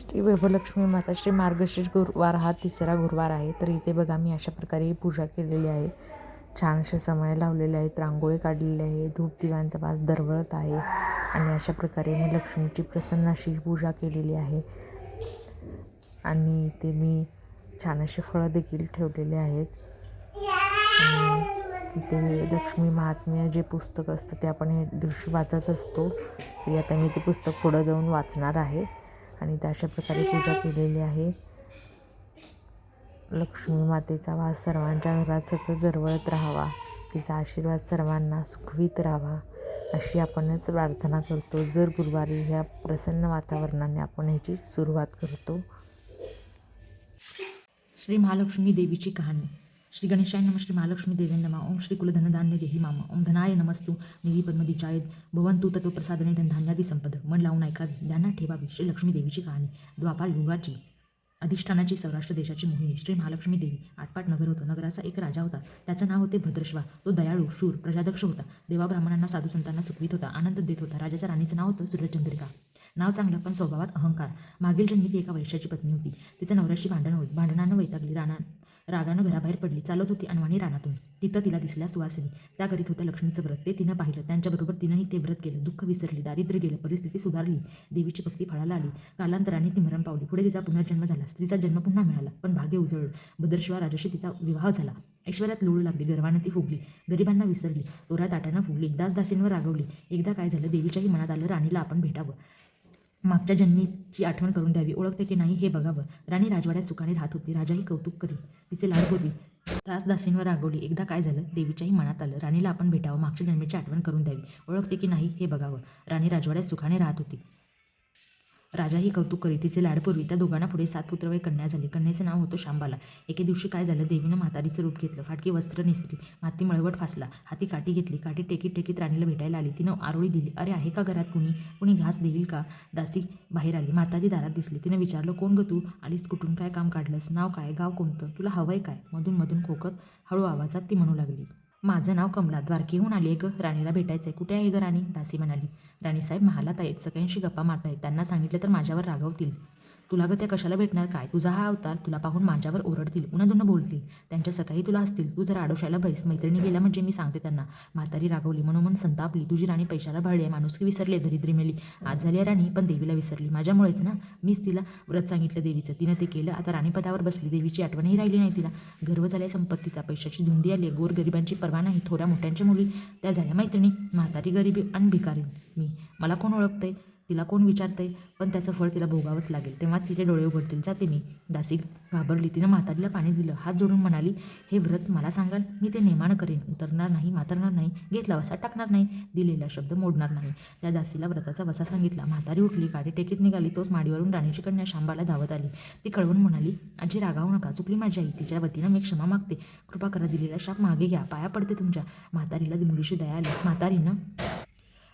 श्री वैभवलक्ष्मी माता श्री मार्गशीर्ष गुरुवार हा तिसरा गुरुवार आहे. तर इथे बघा मी अशा प्रकारे पूजा केलेली आहे. छान असे समय लावलेले आहेत रांगोळी काढलेली आहे धूप दिव्यांचा वास दरवळत आहे. आणि अशा प्रकारे मी लक्ष्मीची प्रसन्न अशी पूजा केलेली आहे. आणि इथे मी छान असे फळं देखील ठेवलेले आहेत. ते लक्ष्मी महात्म्य जे पुस्तक असतं ते आपण हे दिवशी वाचत असतो. ते आता मी ते पुस्तक पुढं जाऊन वाचणार आहे. आणि त्या अशा प्रकारे पूजा केलेली आहे. लक्ष्मी मातेचा वास सर्वांच्या घरात सतत दरवळत राहावा. तिचा आशीर्वाद सर्वांना सुखवीत राहावा. अशी आपणच प्रार्थना करतो. जर गुरुवारी ह्या प्रसन्न वातावरणाने आपण ह्याची सुरुवात करतो. श्री महालक्ष्मी देवीची कहाणी. श्री गणेशाय नम श्री महालक्ष्मी देवेन नमा ओम श्री कुलधनधान्य देही मामा ओम धनाय नमस्तू निधी पद्मदिचाय भवंतु तत्वप्रसादने धनधान्यादी संपद मन लावून ऐकावी ध्यानात ठेवावी श्री लक्ष्मी देवीची कहाणी द्वापार युगाची अधिष्ठानाची सौराष्ट्र देशाची मोहिनी श्री महालक्ष्मी देवी आटपाट नगर होतं नगराचा एक राजा होता त्याचं नाव होते भद्रश्वा तो दयाळू शूर प्रजादक्ष होता देवा ब्राह्मणांना साधू संतांना चुकवीत होता आनंद देत होता राजाच्या राणीचं नाव होतं सूर्यचंद्रिका नाव चांगलं पण स्वभावात अहंकार मागील जन्मी ती एका वैश्याची पत्नी होती तिचं नवऱ्याशी भांडण होईल भांडणानं वैतागली राणा रागानं घराबाहेर पडली. चालत होती अनवाणी रानातून. तिथं तिला दिसल्या सुवासिनी त्या करीत होत्या लक्ष्मीचं व्रत. ते तिनं पाहिलं. त्यांच्याबरोबर तिनंही ते व्रत केलं. दुःख विसरली. दारिद्र्य गेलं. परिस्थिती सुधारली. देवीची भक्ती फळाला आली. कालांतराने ती मरण पावली. पुढे तिचा पुनर्जन्म झाला. स्त्रीचा जन्म पुन्हा मिळाला. पण भाग्य उजळलं. बदरशिवा राजाशी तिचा विवाह झाला. ऐश्वर्यात लोळ लागली. गर्वानं ती फुगली. गरिबांना विसरली. तोरा ताट्यानं फुगली. दासदासींवर रागवली. एकदा काय झालं? देवीच्याही मनात आलं. राणीला आपण भेटावं. मागच्या जन्मीची आठवण करून द्यावी ओळखते की नाही हे बघावं. राणी राजवाड्यात सुखाने राहत होती. राजाही कौतुक करी तिचे लाडबोली दास दासींवर रागवली. एकदा काय झालं? देवीच्याही मनात आलं. राणीला आपण भेटावं. मागच्या जन्मीची आठवण करून द्यावी. ओळखते की नाही हे बघावं. राणी राजवाड्यात सुखाने राहत होती. राजाही कौतुक करी तिचे लाडपूर्वी त्या दोघांना पुढे सात पुत्र पुत्रवय कन्या झाली. कन्याचे नाव होतं शांबाला. एके दिवशी काय झालं? देवीनं म्हातारीचं रूप घेतलं. फाटकी वस्त्र नेसली. माती मळवट फासला. हाती काठी घेतली. काठी टेकीत टेकीत राणीला भेटायला आली. तिनं आरोळी दिली. अरे आहे का घरात कुणी? कुणी घास देईल का दासी बाहेर आली. म्हातारी दारात दिसली. तिनं विचारलं कोण ग तू? आलीस कुठून? काय काम काढलंस? नाव काय? गाव कोणतं? तुला हवंय काय मधून मधून खोकत हळू आवाजात ती म्हणू लागली. माझं नाव कमला द्वारकीहून आली आहे ग. राणीला भेटायचं आहे कुठे आहे ग राणी? दासी म्हणाली. राणीसाहेब महालात आहेत. सगळ्यांशी गप्पा मारतायत. त्यांना सांगितलं तर माझ्यावर रागवतील. तुला ग त्या कशाला भेटणार? काय तुझा हा अवतार तुला पाहून माझ्यावर ओरडतील उन्हा बोलतील. त्यांच्या सकाळी तुला असतील. तू जर आडोशाला बैस. मैत्रिणी गेला म्हणजे मी सांगते त्यांना. म्हातारी रागवली म्हणून मन संतापली. तुझी राणी पैशाला भाळली आहे. माणुसकी विसरली आहे दरिद्री मेली. आज झाली आहे राणी पण देवीला विसरली. माझ्यामुळेच ना. मीच तिला व्रत सांगितलं देवीचं. तिनं ते केलं. आता राणीपदावर बसली. देवीची आठवणही राहिली नाही तिला. गर्व झाल्या संपत्तीचा. पैशाची धुंदी आली गोर गरिबांची पर्वा नाही. थोड्या मोठ्यांच्या मुली. त्या झाल्या मैत्रिणी. म्हातारी गरिबी आणि भिकारी. मी. मला कोण ओळखतंय? तिला कोण विचारतंय? पण त्याचं फळ तिला भोगावंच लागेल. तेव्हा तिचे डोळे उघडतील. जाते मी दासी घाबरली. तिनं म्हातारीला पाणी दिलं. हात जोडून म्हणाली हे व्रत मला सांगाल? मी ते नेमानं करेन. उतरणार नाही मातरणार नाही घेतला वसा टाकणार नाही दिलेला शब्द मोडणार नाही. त्या दासीला व्रताचा वसा सांगितला. म्हातारी उठली काडी टेकीत निघाली. तोच माडीवरून राणीची कन्या शांबाला धावत आली. ती कळवून म्हणाली आजी रागावू नका. चुकली माझी आई. तिच्या वतीनं मी क्षमा मागते. कृपा करा दिलेला शाप मागे घ्या. पाया पडते तुमच्या. म्हातारीला मुलीशी दया आली. म्हातारीनं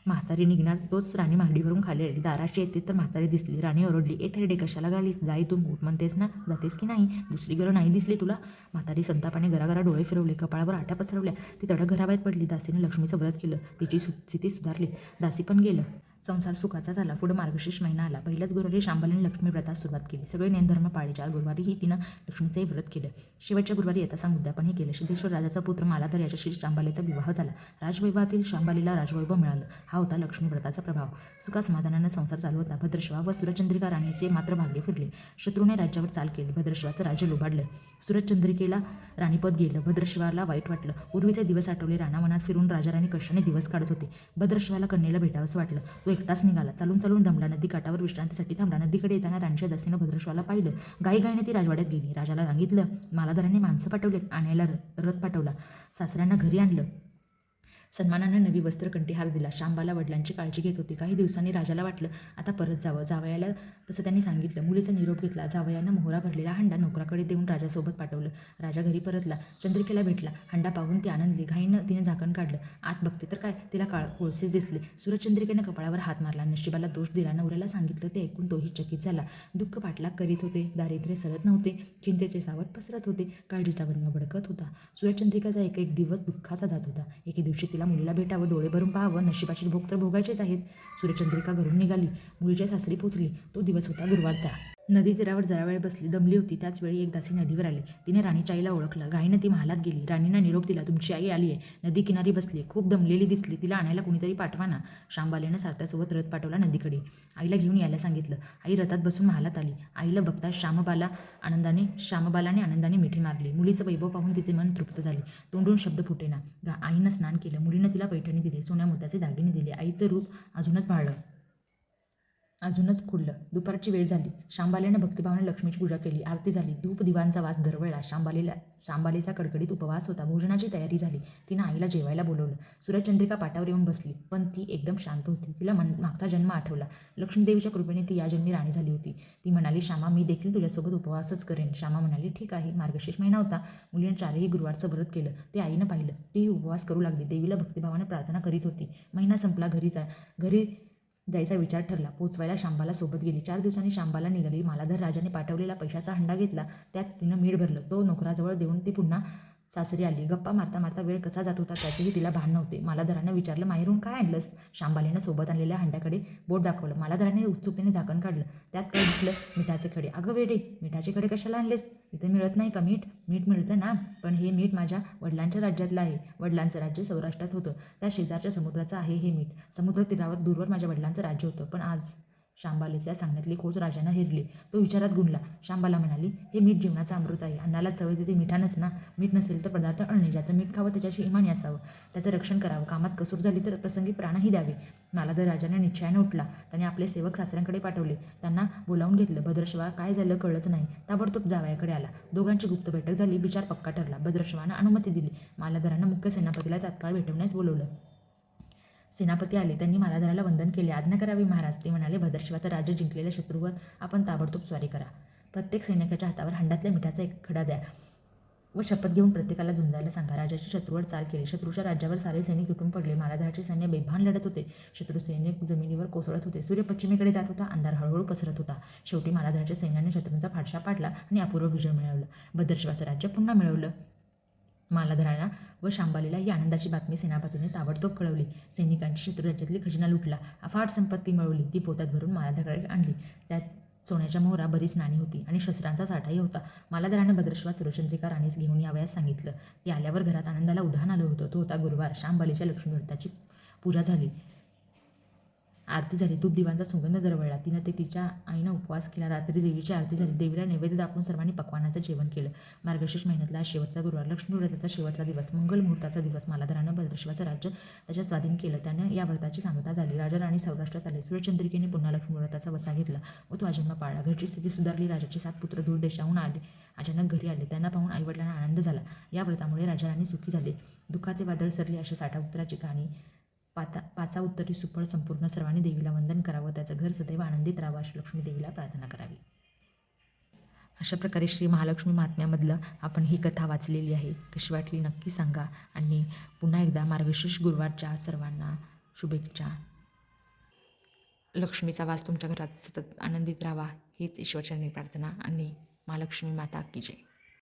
म्हातारी निघणार तोच राणी मागडीवरून खाली आली. दाराशी येते तर म्हातारी दिसली. राणी ओरडली ए थेरडे कशाला गालीस जाई तू मूठ म्हणतेस ना. जातेस की नाही? दुसरी घरं नाही दिसली तुला? म्हातारी संतापाने घराघरा डोळे फिरवले कपाळावर आट्या पसरवल्या. ती तडक घराबाहेर पडली. दासीने लक्ष्मीचं व्रत केलं. तिची सु स्थिती सुधारली. दासी पण गेलं. संसार सुखाचा झाला. पुढे मार्गशीर्ष महिना आला. पहिल्याच गुरुवारी शांबलीने लक्ष्मी व्रतास सुरुवात केली. सगळे नेमधर्म पाळले. चार गुरुवारीही तिनं लक्ष्मीचंही व्रत केलं. शेवटच्या गुरुवारी येता सांगुद्यापण हे केलं. सिद्धेश्वर राजाचा पुत्र माला तर याच्याशी शांबालेचा विवाह झाला. राजवैभवातील शांबालीला राजवैभव मिळालं. हा होता लक्ष्मी व्रताचा प्रभाव. सुखा समाधानानं संसार चालू होता. भद्रशिवा व सुरचंद्रिका राणीचे मात्र भाग्य फिरले. शत्रूने राज्यावर चाल केली. भद्रशिवाचं राज्य लुबाडलं. सुरचंद्रिकेला राणीपद गेलं. भद्रशिवाला वाईट वाटलं. पूर्वीचे दिवस आठवले. रानावनात फिरून राजा राणी कष्टाने दिवस काढत होते? भद्रशिवाला कन्येला भेटावंसं वाटलं. तो एकटाच निघाला. चालून चालून धमला नदी काठावर विश्रांतीसाठी थांबला. नदीकडे येताना राणीच्या दासीनं भद्रशिवाला पाहिलं. गाई गायने ती राजवाड्यात गेली. राजाला सांगितलं मालाधाराने माणसं पाठवले आणायला र- रथ पाठवला. सासऱ्यांना घरी आणलं. सन्मानानं नवी वस्त्र कंठीहार दिला. शांबाला वडिलांची काळजी घेत होती. काही दिवसांनी राजाला वाटलं आता परत जावं. जावयाला तसं त्यांनी सांगितलं. मुलीचा निरोप घेतला. जावयानं मोहरा भरलेला हंडा नोकराकडे देऊन राजासोबत पाठवलं. राजा घरी परतला. चंद्रिकेला भेटला. हंडा पाहून ती आनंदली. घाईनं तिने झाकण काढलं. आत बघते तर काय? तिला काळ कोळसेच दिसले. सूरजचंद्रिकेनं कपाळावर हात मारला. नशिबाला दोष दिला. नवऱ्याला सांगितलं ते ऐकून तोही चकित झाला. दुःख पाठलाग करीत होते. दारिद्र्य सरत नव्हते. चिंतेचे सावट पसरत होते. काळजीचा वन्म भडकत होता. सूरजचंद्रिकाचा एक एक दिवस दुःखाचा जात होता. एके दिवशी तिला मुलीला भेटावं डोळे भरून पाहावं नशिबाचे भोग तर भोगायचेच आहेत. सूर्यचंद्रिका घरून निघाली मुलीच्या सासरी पोचली तो दिवस होता गुरुवारचा. नदी तीरावर जरा वेळ बसली दमली होती. त्याच वेळी एक दासी नदीवर आली. तिने राणीच्या आईला ओळखलं. गायीनं ती महालात गेली. राणीनं निरोप दिला तुमची आई आली आहे नदी किनारी बसली खूप दमलेली दिसली. तिला आणायला कुणीतरी पाठवा ना शांबालेनं सारथ्यासोबत रथ पाठवला नदीकडे. आईला घेऊन यायला सांगितलं. आई रथात बसून महालात आली. आईला बघता श्यामबाला आनंदाने श्यामबालाने आनंदाने मिठी मारली. मुलीचं वैभव पाहून तिचे मन तृप्त झाले. तोंडून शब्द फुटेना. आईनं स्नान केलं. मुलीनं तिला पैठणी दिली. सोन्या मोत्याचे दागिने दिले. आईचं रूप अजूनच वाढलं अजूनच खुललं दुपारची वेळ झाली. शांबालेनं भक्तिभावाने लक्ष्मीची पूजा केली. आरती झाली. धूप दिवांचा वास दरवळला. शांबालेला शांबालेचा कडकडीत उपवास होता. भोजनाची तयारी झाली. तिनं आईला जेवायला बोलवलं. सूर्यचंद्रिका पाटावर येऊन बसली. पण ती एकदम शांत होती. तिला मन मागचा जन्म आठवला. लक्ष्मीदेवीच्या कृपेने ती या जन्मी राणी झाली होती. ती म्हणाली श्यामा मी देखील तुझ्यासोबत उपवासच करेन. श्यामा म्हणाली ठीक आहे. मार्गशीर्ष महिना होता. मुलीनं चारही गुरुवारचं व्रत केलं. ते आईनं पाहिलं. तीही उपवास करू लागली. देवीला भक्तिभावाने प्रार्थना करीत होती. महिना संपला. घरी जा घरी जायचा विचार ठरला. पोचवायला शांबाला सोबत गेली. चार दिवसांनी शांबाला निघाली. मालाधर राजाने पाठवलेला पैशाचा हंडा घेतला. त्यात तिनं मीठ भरलं. तो नोकराजवळ देऊन ती पुन्हा सासरी आली गप्पा मारता मारता वेळ कसा जात होता त्याचेही तिला भान नव्हते. मालाधरानं विचारलं माहेरून काय आणलंस? शांबालीनं सोबत आणलेल्या हंड्याकडे बोट दाखवलं. मालाधराने उत्सुकतेने झाकण काढलं. त्यात काय दिसलं? मिठाचे खडे. अगं वेडे मिठाचे खडे कशाला आणलेस? इथे मिळत नाही का मीठ? मीठ मिळतं ना. पण हे मीठ माझ्या वडिलांच्या राज्यातलं आहे. वडिलांचं राज्य सौराष्ट्रात होतं. त्या शेजारच्या समुद्राचं आहे हे मीठ. समुद्र तीरावर दूरवर माझ्या वडिलांचं राज्य होतं. पण आज शांबालीतल्या सांगण्यातली खोच राजानं हेरली. तो विचारात गुंडला शांबाला म्हणाली हे मीठ जीवनाचं अमृत आहे. अन्नाला चव येते ते मिठानच ना मीठ नसेल तर पदार्थ अळणे. ज्याचं मीठ खावं त्याच्याशी इमानी असावं त्याचं रक्षण करावं. कामात कसूर झाली तर प्रसंगी प्राणही द्यावे. मालाधर राजाने निश्चयाने उठला. त्याने आपले सेवक सासऱ्यांकडे पाठवले. त्यांना बोलावून घेतलं भद्रशिवा काय झालं कळलंच नाही. ताबडतोब जावयाकडे आला. दोघांची गुप्त बैठक झाली. विचार पक्का ठरला. भद्रशिवानं अनुमती दिली. मालाधरानं मुख्य सेनापतीला तात्काळ भेटवण्यास बोलवलं. सेनापती आले त्यांनी मालाधराला वंदन केले. आज्ञा करावी महाराज ते म्हणाले भद्रशिवाचं राज्य जिंकलेल्या शत्रूवर आपण ताबडतोब स्वारी करा. प्रत्येक सैनिकाच्या हातावर हंडातल्या मिठाचा एक खडा द्या व शपथ घेऊन प्रत्येकाला झुंजायला सांगा. राजाची शत्रूवर चाल केली. शत्रूच्या राज्यावर सारे सैनिक तुटून पडले. मालाधराचे सैन्य बेभान लढत होते. शत्रू सैनिक जमिनीवर कोसळत होते. सूर्य पश्चिमेकडे जात होता. अंधार हळूहळू पसरत होता. शेवटी मालाधराच्या सैन्याने शत्रूंचा फाडशा पाडला आणि अपूर्व विजय मिळवला. भद्रशिवाचं राज्य पुन्हा मिळवलं. मालाधराला व शांबालीला ही आनंदाची बातमी सेनापतीने ताबडतोब कळवली. सैनिकांची शत्रू राज्यातली खजिना लुटला. अफाट संपत्ती मिळवली. ती पोत्यात भरून मालाधराकडे आणली. त्यात सोन्याच्या मोहरा बरीच नाणी होती आणि शस्त्रांचा साठाही होता. मालाधरानं भद्रश्वास सुरचंद्रिका राणीस घेऊन यावयास सांगितलं. ती आल्यावर घरात आनंदाला उधाण आलं होतं. तो होता गुरुवार. शांबालीच्या लक्ष्मीव्रताची पूजा झाली. आरती झाली. दूध दिवांचा सुगंध दरवळला. तिनं ते तिच्या आईनं उपवास केला. रात्री देवीची आरती झाली. देवीला नैवेद्य दाखवून सर्वांनी पक्वानाचं जेवण केलं. मार्गशीर्ष महिन्यातला शेवटचा गुरुवार. लक्ष्मी व्रताचा शेवटचा दिवस. मंगल मुहूर्ताचा दिवस. मालाधरानं भद्रशिवाचं राज्य त्याच्या स्वाधीन केलं. त्यानं या व्रताची सांगता झाली. राजा राणी सौराष्ट्रात आले. सूर्यचंद्रिकेने पुन्हा लक्ष्मी व्रताचा वसा घेतला. व तो अजन्म पाळला. घरची स्थिती सुधारली. राजाचे सात पुत्र दूर देशाहून आले. अचानक घरी आले. त्यांना पाहून आईवडिलांना आनंद झाला. या व्रतामुळे राजा राणी सुखी झाले. दुःखाचे वादळ सरले अशी साठा उत्तराची कहाणी पाता पाचा उत्तरी सुफळ संपूर्ण सर्वांनी देवीला वंदन करावं त्याचं घर सदैव आनंदित राहावं अशी लक्ष्मी देवीला प्रार्थना करावी. अशा प्रकारे श्री महालक्ष्मी महात्म्यामधलं आपण ही कथा वाचलेली आहे. कशी वाटली नक्की सांगा. आणि पुन्हा एकदा मार्गशीर्ष गुरुवारच्या सर्वांना शुभेच्छा. लक्ष्मीचा वास तुमच्या घरात सतत आनंदित राहावा हीच ईश्वरचरणी प्रार्थना. आणि महालक्ष्मी माता की जय.